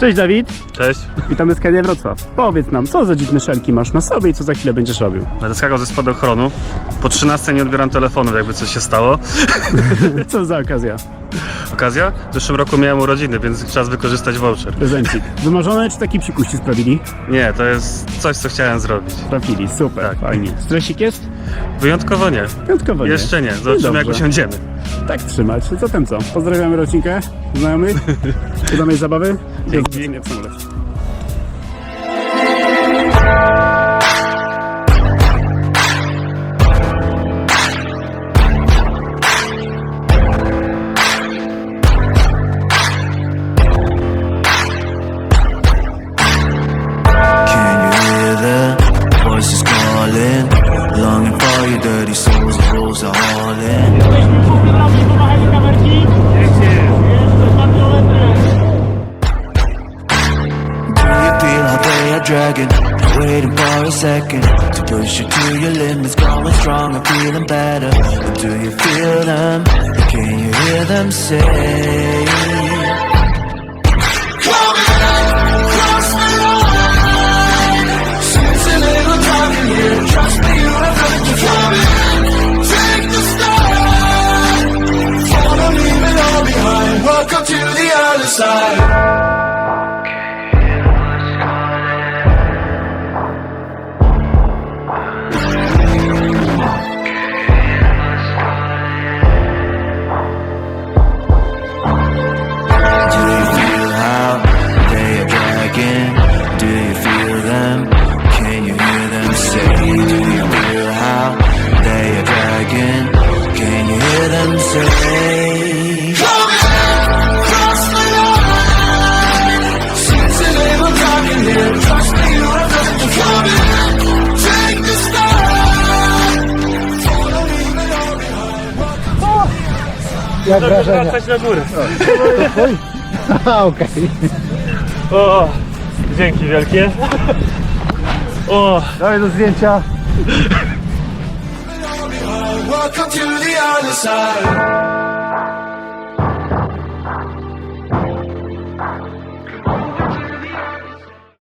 Cześć Dawid, Cześć. witamy z Kenia Wrocław. Powiedz nam, co za dziwne szelki masz na sobie i co za chwilę będziesz robił? Będę skakał ze spadochronu. Po 13 nie odbieram telefonu, jakby coś się stało. Co za okazja? Okazja? W zeszłym roku miałem urodziny, więc czas wykorzystać voucher. Prezencik. Wymarzone czy taki psikuści sprawili? Nie, to jest coś, co chciałem zrobić. Trafili, super, Tak. fajnie. Stresik jest? Wyjątkowo nie. Wyjątkowo nie. Jeszcze nie. Zobaczymy, jak Dobrze. usiądziemy. Tak trzymać. Zatem co? Pozdrawiamy rodzinkę, znajomych, udanej zabawy. Dzięki. Do zobaczenia w samolocie. Dragging? Waiting for a second to push you to your limits, going strong and feeling better. But do you feel them? Can you hear them say? Jak wrażenia? Wracać na górę. Okej. O, dzięki wielkie. O, Dawaj do zdjęcia. Welcome to the other side.